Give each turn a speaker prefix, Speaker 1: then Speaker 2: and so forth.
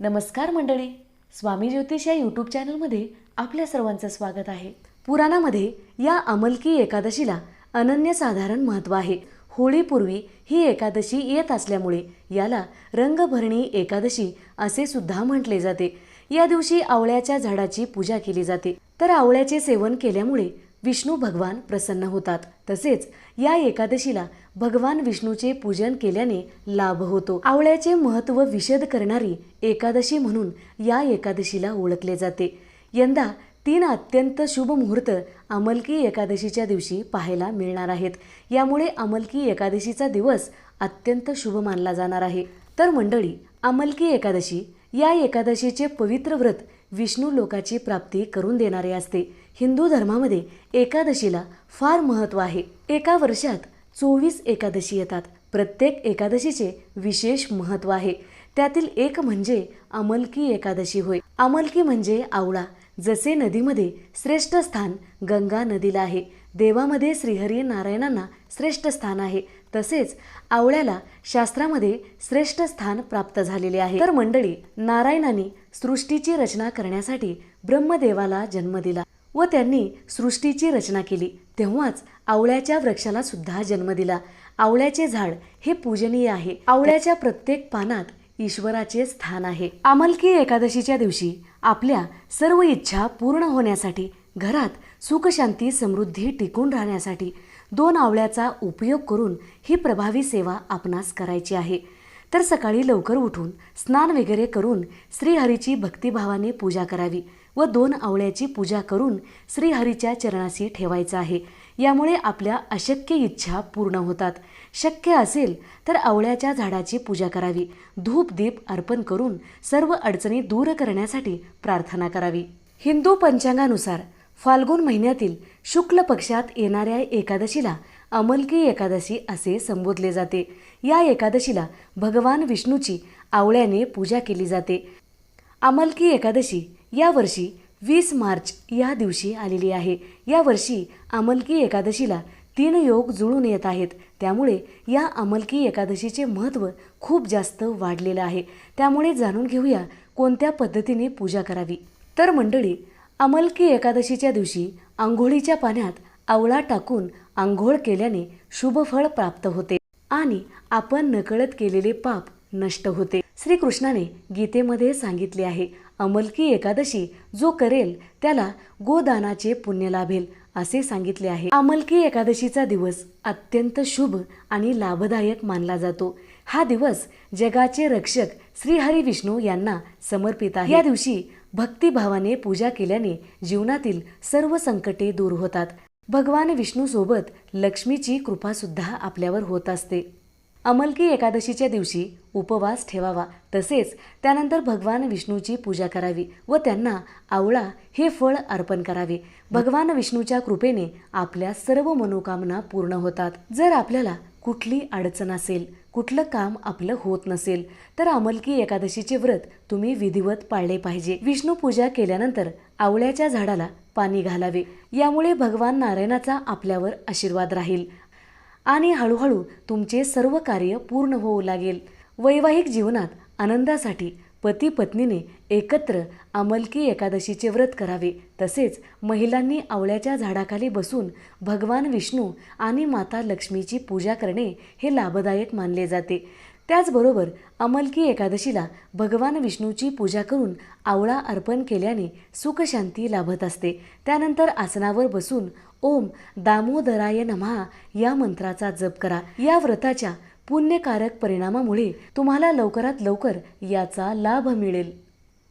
Speaker 1: नमस्कार मंडळी स्वामी ज्योतिष या यूट्यूब चॅनलमध्ये आपल्या सर्वांचं स्वागत आहे. पुराणामध्ये या अमलकी एकादशीला अनन्यसाधारण महत्त्व आहे. होळीपूर्वी ही एकादशी येत असल्यामुळे याला रंगभरणी एकादशी असे सुद्धा म्हटले जाते. या दिवशी आवळ्याच्या झाडाची पूजा केली जाते. तर आवळ्याचे सेवन केल्यामुळे विष्णू भगवान प्रसन्न होतात. तसेच या एकादशीला भगवान विष्णूचे पूजन केल्याने लाभ होतो. आवळ्याचे महत्त्व विशद करणारी एकादशी म्हणून या एकादशीला ओळखले जाते. यंदा तीन अत्यंत शुभ मुहूर्त अमलकी एकादशीच्या दिवशी पाहायला मिळणार आहेत. यामुळे अमलकी एकादशीचा दिवस अत्यंत शुभ मानला जाणार आहे. तर मंडळी अमलकी एकादशी या एकादशीचे पवित्र व्रत विष्णू लोकाची प्राप्ती करून देणारे असते. हिंदू धर्मामध्ये एकादशीला फार महत्त्व आहे. एका वर्षात चोवीस एकादशी येतात. प्रत्येक एकादशीचे विशेष महत्त्व आहे. त्यातील एक म्हणजे अमलकी एकादशी होय. अमलकी म्हणजे आवळा. जसे नदीमध्ये श्रेष्ठ स्थान गंगा नदीला आहे. देवामध्ये श्रीहरी नारायणांना श्रेष्ठ स्थान आहे. तसेच आवळ्याला शास्त्रामध्ये श्रेष्ठ स्थान प्राप्त झालेले आहे. तर मंडळी नारायणाने सृष्टीची रचना करण्यासाठी ब्रह्मदेवाला जन्म दिला व त्यांनी सृष्टीची रचना केली. तेव्हाच आवळ्याच्या वृक्षाला सुद्धा जन्म दिला. आवळ्याचे झाड हे पूजनीय आहे. आवळ्याच्या प्रत्येक पानात ईश्वराचे स्थान आहे. आमलकी एकादशीच्या दिवशी आपल्या सर्व इच्छा पूर्ण होण्यासाठी घरात सुखशांती समृद्धी टिकून राहण्यासाठी दोन आवळ्याचा उपयोग करून ही प्रभावी सेवा आपणास करायची आहे. तर सकाळी लवकर उठून स्नान वगैरे करून श्रीहरीची भक्तिभावाने पूजा करावी व दोन आवळ्याची पूजा करून श्रीहरीच्या चरणाशी ठेवायचं आहे. यामुळे आपल्या अशक्य इच्छा पूर्ण होतात. शक्य असेल तर आवळ्याच्या झाडाची पूजा करावी. धूप दीप अर्पण करून सर्व अडचणी दूर करण्यासाठी प्रार्थना करावी. हिंदू पंचांगानुसार फाल्गुन महिन्यातील शुक्ल पक्षात येणाऱ्या एकादशीला अमलकी एकादशी असे संबोधले जाते. या एकादशीला भगवान विष्णूची आवळ्याने पूजा केली जाते. अमलकी एकादशी या वर्षी वीस मार्च या दिवशी आलेली आहे. या वर्षी अमलकी एकादशीला तीन योग जुळून येत आहेत. त्यामुळे या अमलकी एकादशीचे महत्त्व खूप जास्त वाढलेलं आहे. त्यामुळे जाणून घेऊया कोणत्या पद्धतीने पूजा करावी. तर मंडळी अमलकी एकादशीच्या दिवशी आंघोळीच्या पाण्यात आवळा टाकून आंघोळ केल्याने शुभफळ प्राप्त होते आणि आपण नकळत केलेले पाप नष्ट होते. श्रीकृष्णाने गीतेमध्ये सांगितले आहे अमलकी एकादशी जो करेल त्याला गोदानाचे पुण्य लाभेल असे सांगितले आहे. अमलकी एकादशीचा दिवस अत्यंत शुभ आणि लाभदायक मानला जातो. हा दिवस जगाचे रक्षक श्रीहरी विष्णू यांना समर्पित आहे. या दिवशी भक्तिभावाने पूजा केल्याने जीवनातील सर्व संकटे दूर होतात. भगवान विष्णूसोबत लक्ष्मीची कृपासुद्धा आपल्यावर होत असते. अमलकी एकादशीच्या दिवशी उपवास ठेवावा. तसेच त्यानंतर भगवान विष्णूची पूजा करावी व त्यांना आवळा हे फळ अर्पण करावे. भगवान विष्णूच्या कृपेने आपल्या सर्व मनोकामना पूर्ण होतात. जर आपल्याला कुठली अडचण असेल कुठलं काम आपलं होत नसेल तर अमलकी एकादशीचे व्रत तुम्ही विधिवत पाळले पाहिजे. विष्णू पूजा केल्यानंतर आवळ्याच्या झाडाला पाणी घालावे. यामुळे भगवान नारायणाचा आपल्यावर आशीर्वाद राहील. आणि हळूहळू तुमचे सर्व कार्य पूर्ण होऊ लागेल. वैवाहिक जीवनात आनंदासाठी पती पत्नीने एकत्र अमलकी एकादशीचे व्रत करावे. तसेच महिलांनी आवळ्याच्या झाडाखाली बसून भगवान विष्णू आणि माता लक्ष्मीची पूजा करणे हे लाभदायक मानले जाते. त्याचबरोबर अमलकी एकादशीला भगवान विष्णूची पूजा करून आवळा अर्पण केल्याने सुखशांती लाभत असते. त्यानंतर आसनावर बसून ओम दामोदराय नमहा या मंत्राचा जप करा. या व्रताच्या पुण्यकारक परिणामामुळे तुम्हाला लवकरात लवकर याचा लाभ मिळेल.